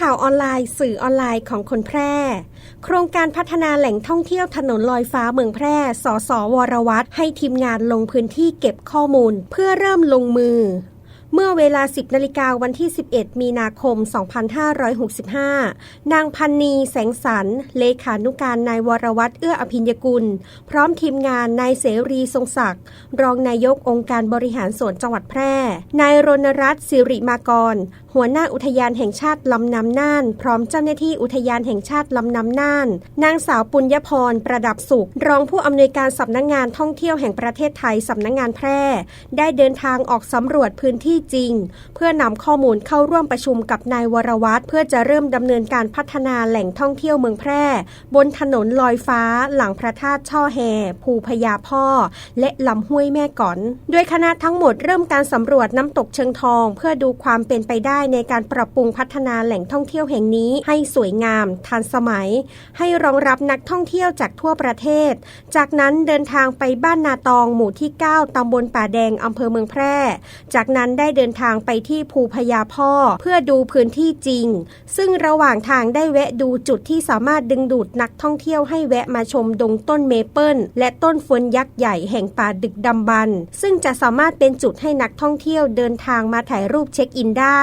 ข่าวออนไลน์ สื่อออนไลน์ของคนแพร่ โครงการพัฒนาแหล่งท่องเที่ยวถนนลอยฟ้าเมืองแพร่ สสวรวัตรให้ทีมงานลงพื้นที่เก็บข้อมูล เพื่อเริ่มลงมือเมื่อเวลา 10 นาฬิกาวันที่ 11 มีนาคม 2565 นางพันนีแสงสันเลขานุการนายวรวัตรเอื้ออภิญญกุล พร้อมทีมงานนายเสรีทรงศักดิ์รองนายกองค์การบริหารส่วนจังหวัดแพร่ นายรณรัตน์สิริมากรหัวหน้าอุทยานแห่งชาติลำน้ำน่าน พร้อมเจ้าหน้าที่อุทยานแห่งชาติลำน้ำน่าน นางสาวปุญญพร ประดับสุข รองผู้อำนวยการสำนักงงานท่องเที่ยวแห่งประเทศไทยสำนักงงานแพร่ ได้เดินทางออกสำรวจพื้นที่จริง เพื่อนำข้อมูลเข้าร่วมประชุมกับนายวรวัตรเพื่อจะเริ่มดำเนินการพัฒนาแหล่งท่องเที่ยวเมืองแพร่ บนถนนลอยฟ้า หลังพระธาตุช่อแฮภูพญาพ่อ และลำห้วยแม่ก่อน โดยคณะทั้งหมดเริ่มการสำรวจน้ำตกเชิงทอง เพื่อดูความเป็นไปได้ในการปรับปรุงพัฒนาแหล่งท่องเที่ยวแห่งนี้ให้สวยงาม ทันสมัย ให้รองรับนักท่องเที่ยวจากทั่วประเทศ จากนั้นเดินทางไปบ้านนาตองหมู่ที่ 9 ตำบลป่าแดงอำเภอเมืองแพร่ จากนั้นได้เดินทางไปที่ภูพญาพ่อ เพื่อดูพื้นที่จริง ซึ่งระหว่างทางได้แวะดูจุดที่สามารถดึงดูดนักท่องเที่ยวให้แวะมาชมดงต้นเมเปิลและต้นเฟิร์นยักษ์ใหญ่แห่งป่าดึกดำบรรพ์ซึ่งจะสามารถเป็นจุดให้นักท่องเที่ยวเดินทางมาถ่ายรูปเช็คอินได้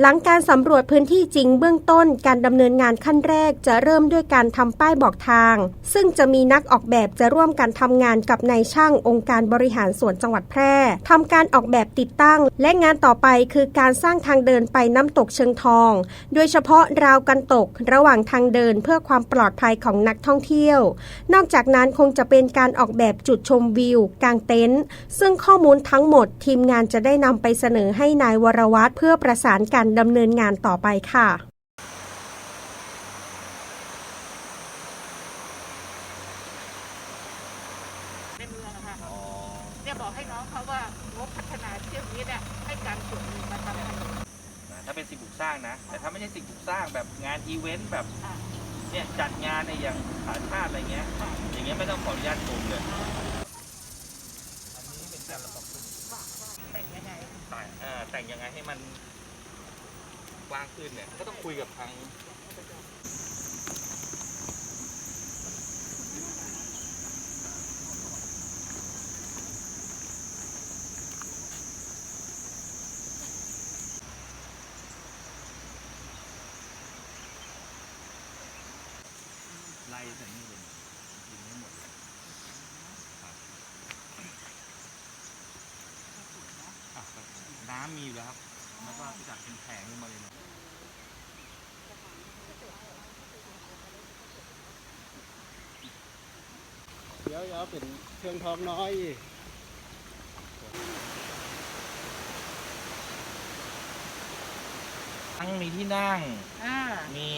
หลังการสำรวจพื้นที่จริงเบื้องต้นการดำเนินงานขั้นแรกจะเริ่มด้วยการทำป้ายบอกทาง ซึ่งจะมีนักออกแบบจะร่วมกันทำงานกับนายช่างองค์การบริหารส่วนจังหวัดแพร่ทำการออกแบบติดตั้ง และงานต่อไปคือการสร้างทางเดินไปน้ำตกเชิงทอง โดยเฉพาะราวกันตกระหว่างทางเดินเพื่อความปลอดภัยของนักท่องเที่ยว นอกจากนั้นคงจะเป็นการออกแบบจุดชมวิวกางเต็นท์ซึ่งข้อมูลทั้งหมดทีมงานจะได้นำไปเสนอให้นายวรวัตรเพื่อประสานการดำเนินงานต่อไปค่ะในเมืองอะค่ะเนี่ยบอกให้น้องเขาว่างบพัฒนาเที่ยวนี้เนี่ยให้การส่วนหนึ่งมาทำถนนถ้าเป็นสิ่งปลูกสร้างนะ แต่ถ้าไม่ใช่สิ่งปลูกสร้างแบบงานอีเวนต์แบบค่ะเนี่ยจัดงานในอย่างผาชาติอะไรเงี้ย อย่างเงี้ยไม่ต้องขออนุญาตกรมเลยอันนี้เป็นการระบบปรุงแต่งยังไง แต่งเอ่อแต่งยังไงให้มันก ว้างขึ้นเนี่ย ก็ต้องคุยกับทางไล่แต่นี่เลยยิงให้หมดเลยครับอะน้ำมีอยู่แล้วครับ แล้วก็จัดเป็นแผงขึ้นมาเลยนะ ดี๋ยวเอาเป็นเครื่องทองน้อยอีกทั้งมีที่นั่ง อ่า มี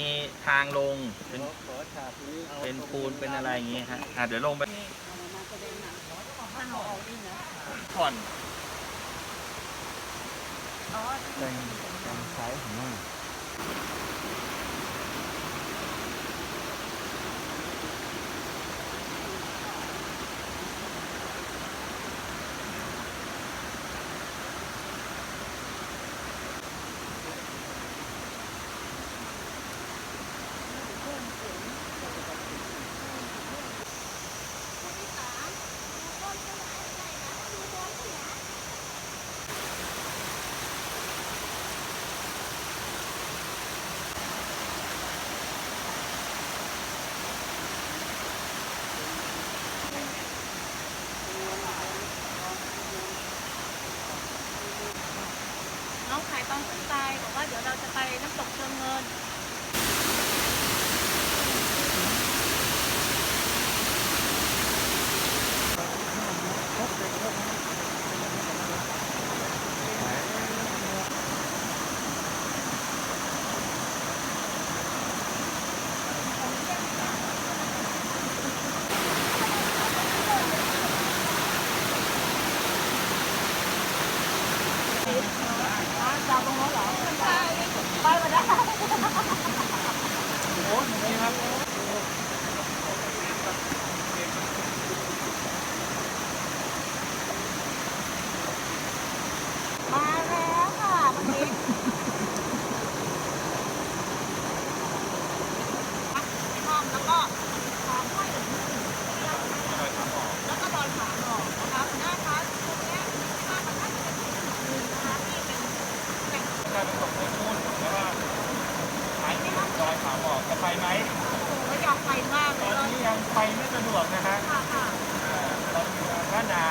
ทางลง เป็นขอขอฉากนี้เอาเป็นปูน เป็นอะไรอย่างเงี้ยฮะอะเดี๋ยวลงไปผ่อนแต่งแต่งสายของมันายตอนสนใจบอกว่าเดี๋ยวเราจะไปน้ำตกเชิงเงิน น้ำตกไปพูดว่าหายที่ดอยขาหอกจะไปไหมก็อยากไปมากตอนนี้ยังไปไม่สะดวกนะฮะคะเอ่อราอยู่บ้านา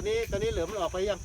อนนี้ตอนนี้เหลือมันออกไปยัง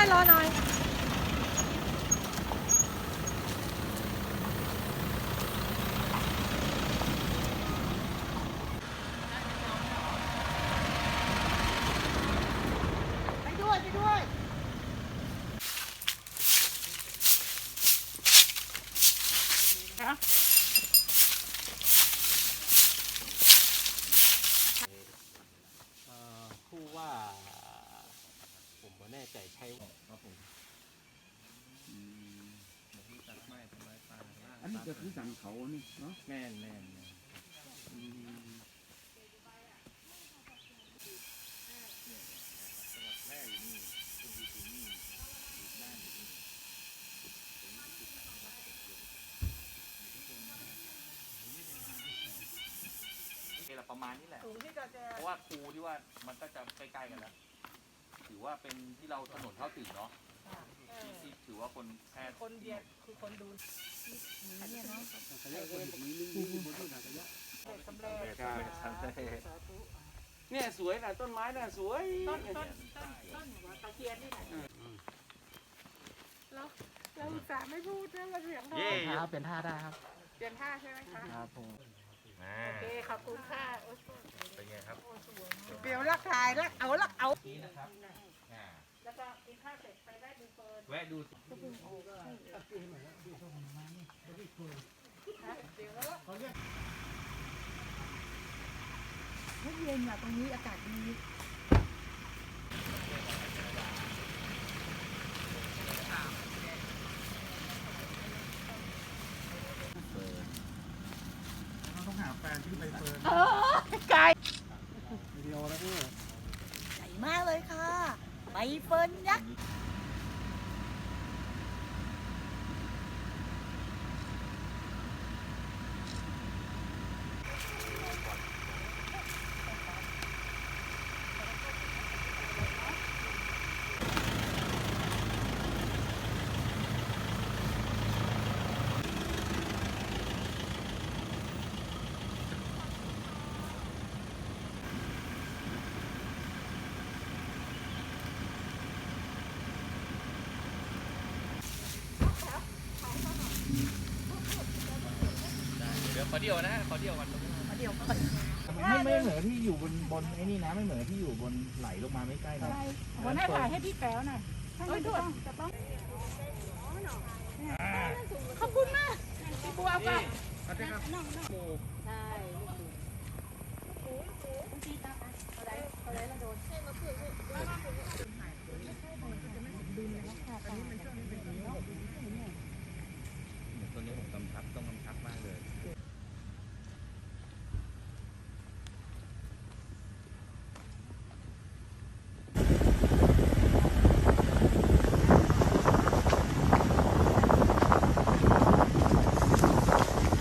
พี่ใต้รอหน่อย ไปด้วย ไปด้วย เอ่อผู้ว่า ผม ไม่แน่ใจใช่ครับผมอันนี้ก็คือสันเขานี่เนาะแม่นแม่นนี่แหละประมาณนี้แหละ สูงที่จะเจอเพราะว่าครูที่ว่ามันก็จะใกล้ๆกันแล้ว ถือว่าเป็นที่เราถนนเข้าถึงเนาะที่ที่ถือว่าคนแพทย์คนเดียดคือคนดูขยะคนนี้นึงนี่บนที่ไหนขยะเด็กสำเร็จเนี่ยสวยนะต้นไม้น่ะสวย ต้นต้นต้นต้นหัวตะเคียนนี่แหละแล้วเราอุตส่าห์ไม่พูดนะเราเสียงดังเย่ครับเป็นท่าได้ครับ เปลี่ยนท่าใช่ไหมคะครับผม อ่าโอเคขอบคุณค่ะโอ้ยเป็นไงครับเดี๋ยวรักถ่ายรักเอารักเอาอ่าแล้วก็กินข้าวเสร็จไปได้ดูเฟิร์นแวะดูเย็นอะตรงนี้อากาศดี ต้องหาแฟนที่ใบเฟิร์น เออไกล วิดีโอแล้วพี่ ใหญ่มากเลยค่ะ ใบเขอเดียวนะขอเดียวก่อนขอเดียวก่อนไม่ไม่เหมือที่อยู่บนบนไอ้นี่นะไม่เหมือที่อยู่บนไหลลงมาไม่ใกล้นะวันนี้ถ่ายให้พี่แป๊วหน่อยท่านไม่ต้องจะต้องขอบคุณมากพี่ปูเอาไปใช่ปูปูตีตาอะไรอะไรมาโดนใช่มาเพื่อน